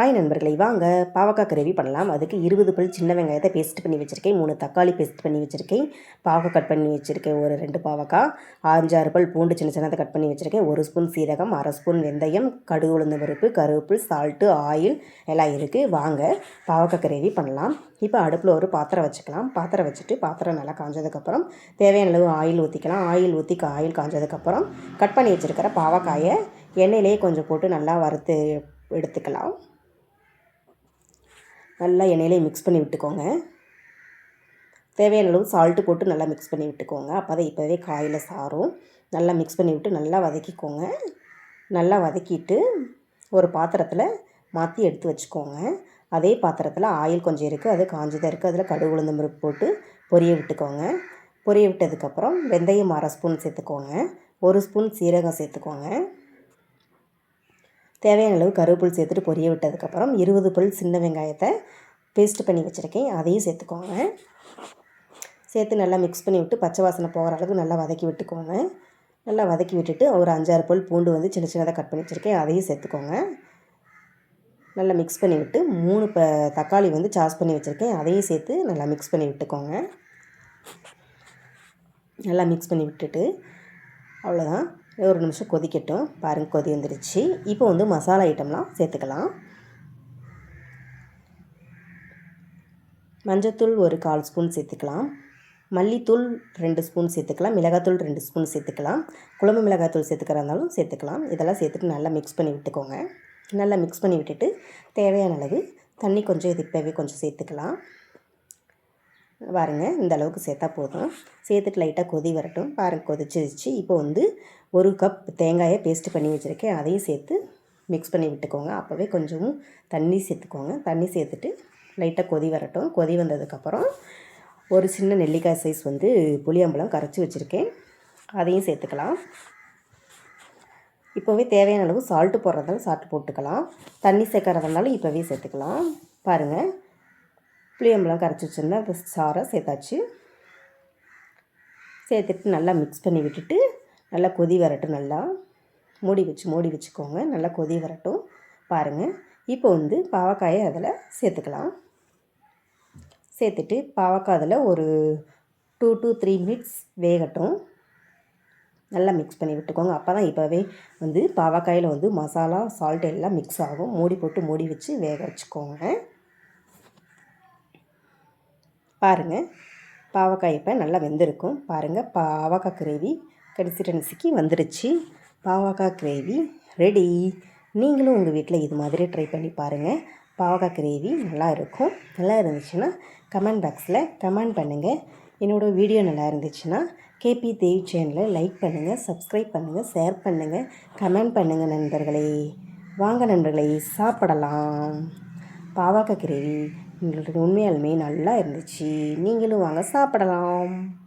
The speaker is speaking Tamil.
ஆய் நண்பர்களை வாங்க. பாவக்காய் கிரேவி பண்ணலாம். அதுக்கு இருபது பல் சின்ன வெங்காயத்தை பேஸ்ட் பண்ணி வச்சுருக்கேன். மூணு தக்காளி பேஸ்ட் பண்ணி வச்சுருக்கேன். பாவக்காய் கட் பண்ணி வச்சுருக்கேன். ஒரு ரெண்டு பாவக்காய். அஞ்சாறு பல் பூண்டு சின்ன சின்னதை கட் பண்ணி வச்சுருக்கேன். ஒரு ஸ்பூன் சீரகம் அரை ஸ்பூன் வெந்தயம் கடுகு உளுந்த பருப்பு கருவேப்பில் சால்ட்டு ஆயில் எல்லாம் இருக்குது வாங்க பாவக்காய் கிரேவி பண்ணலாம். இப்போ அடுப்பில் ஒரு பாத்திரம் வச்சுக்கலாம். பாத்திரம் வச்சுட்டு பாத்திரம் நல்லா காஞ்சதுக்கப்புறம் தேவையான அளவு ஆயில் ஊற்றிக்கலாம் ஆயில் ஊற்றி ஆயில் காஞ்சதுக்கப்புறம் கட் பண்ணி வச்சுருக்கிற பாவக்காயை எண்ணெயிலேயே கொஞ்சம் போட்டு நல்லா வறுத்து எடுத்துக்கலாம். நல்லா எண்ணெயிலே மிக்ஸ் பண்ணி விட்டுக்கோங்க. தேவையான அளவு சால்ட்டு போட்டு நல்லா மிக்ஸ் பண்ணி விட்டுக்கோங்க. அப்போ தான் இப்போவே காயில் சாரும் நல்லா மிக்ஸ் பண்ணி விட்டு நல்லா வதக்கிக்கோங்க. நல்லா வதக்கிட்டு ஒரு பாத்திரத்தில் மாற்றி எடுத்து வச்சுக்கோங்க. அதே பாத்திரத்தில் ஆயில் கொஞ்சம் இருக்குது அது காஞ்சதாக இருக்குது அதில் கடுகு உளுந்த பருப்பு போட்டு பொரிய விட்டுக்கோங்க. பொரிய விட்டதுக்கப்புறம் வெந்தயம் அரை ஸ்பூன் சேர்த்துக்கோங்க. ஒரு ஸ்பூன் சீரகம் சேர்த்துக்கோங்க. தேவையான அளவு கருவேப்பில் சேர்த்துட்டு பொரிய விட்டதுக்கப்புறம் இருபது பல் சின்ன வெங்காயத்தை பேஸ்ட் பண்ணி வச்சுருக்கேன். அதையும் சேர்த்துக்கோங்க. சேர்த்து நல்லா மிக்ஸ் பண்ணி விட்டு பச்சை வாசனை போகிற அளவுக்கு நல்லா வதக்கி விட்டுக்கோங்க. நல்லா வதக்கி விட்டுட்டு ஒரு அஞ்சாறு பல் பூண்டு வந்து சின்ன சின்னதாக கட் பண்ணி வச்சுருக்கேன். அதையும் சேர்த்துக்கோங்க. நல்லா மிக்ஸ் பண்ணி விட்டு மூணு ப தக்காளி வந்து சாஸ் பண்ணி வச்சுருக்கேன். அதையும் சேர்த்து நல்லா மிக்ஸ் பண்ணி விட்டுக்கோங்க. நல்லா மிக்ஸ் பண்ணி விட்டுட்டு அவ்வளோதான் ஒரு நிமிஷம் கொதிக்கட்டும். பாருங்கள் கொதி வந்துருச்சு. இப்போ வந்து மசாலா ஐட்டம்லாம் சேர்த்துக்கலாம். மஞ்சத்தூள் ஒரு கால் ஸ்பூன் சேர்த்துக்கலாம். மல்லித்தூள் ரெண்டு ஸ்பூன் சேர்த்துக்கலாம். மிளகாத்தூள் ரெண்டு ஸ்பூன் சேர்த்துக்கலாம். குழம்பு மிளகாத்தூள் சேர்த்துக்கிறதாலும் சேர்த்துக்கலாம். இதெல்லாம் சேர்த்துட்டு நல்லா மிக்ஸ் பண்ணி விட்டுக்கோங்க. நல்லா மிக்ஸ் பண்ணி விட்டுட்டு தேவையான அளவு தண்ணி கொஞ்சம் இது இப்போவே கொஞ்சம் சேர்த்துக்கலாம். பாருங்கள் இந்த அளவுக்கு சேர்த்தா போதும். சேர்த்துட்டு லைட்டாக கொதி வரட்டும். பாருங்கள் கொதிச்சிருச்சு. இப்போ வந்து ஒரு கப் தேங்காயை பேஸ்ட்டு பண்ணி வச்சுருக்கேன். அதையும் சேர்த்து மிக்ஸ் பண்ணி விட்டுக்கோங்க. அப்போவே கொஞ்சம் தண்ணி சேர்த்துக்கோங்க. தண்ணி சேர்த்துட்டு லைட்டாக கொதி வரட்டும். கொதி வந்ததுக்கப்புறம் ஒரு சின்ன நெல்லிக்காய் சைஸ் வந்து புளியம்பழம் கரைச்சி வச்சுருக்கேன். அதையும் சேர்த்துக்கலாம். இப்போவே தேவையான அளவு சால்ட்டு போடுறதால சால்ட்டு போட்டுக்கலாம். தண்ணி சேர்க்கறதுனாலும் இப்போவே சேர்த்துக்கலாம். பாருங்கள் புளியம்பழம் கரைச்சி வச்சுருந்தேன். அந்த சாரை சேர்த்தாச்சு. சேர்த்துட்டு நல்லா மிக்ஸ் பண்ணி விட்டுட்டு நல்லா கொதி வரட்டும் நல்லா. மூடி வச்சு மூடி வச்சுக்கோங்க. நல்லா கொதி வரட்டும். பாருங்கள் இப்போ வந்து பாவக்காயை அதில் சேர்த்துக்கலாம். சேர்த்துட்டு பாவக்காய் அதில் ஒரு டூ டு த்ரீ மினிட்ஸ் வேகட்டும். நல்லா மிக்ஸ் பண்ணி விட்டுக்கோங்க. அப்போ தான் இப்போவே வந்து பாவக்காயில் வந்து மசாலா சால்ட் எல்லாம் மிக்ஸ் ஆகும். மூடி போட்டு மூடி வச்சு வேக வச்சுக்கோங்க. பாருங்கள் பாவக்காய் இப்போ நல்லா வெந்திருக்கும். பாருங்கள் பாவக்காய் கிரேவி கடைசி டென்சிக்கு பாவக்காய் கிரேவி ரெடி நீங்களும் உங்கள் வீட்டில் இது மாதிரி ட்ரை பண்ணி பாருங்கள் பாவக்காய் கிரேவி நல்லா இருக்கும். நல்லா இருந்துச்சுன்னா கமெண்ட் பாக்ஸில் கமெண்ட் பண்ணுங்கள் என்னோடய வீடியோ நல்லா இருந்துச்சுன்னா கேபி தேவ் சேனலை லைக் பண்ணுங்கள் சப்ஸ்கிரைப் பண்ணுங்கள் ஷேர் பண்ணுங்கள் கமெண்ட் பண்ணுங்கள் நண்பர்களே. வாங்க நண்பர்களே சாப்பிடலாம். பாவக்காய் கிரேவி எங்களுக்கு உண்மையாலுமே நல்லா இருந்துச்சு. நீங்களும் வாங்க சாப்பிடலாம்.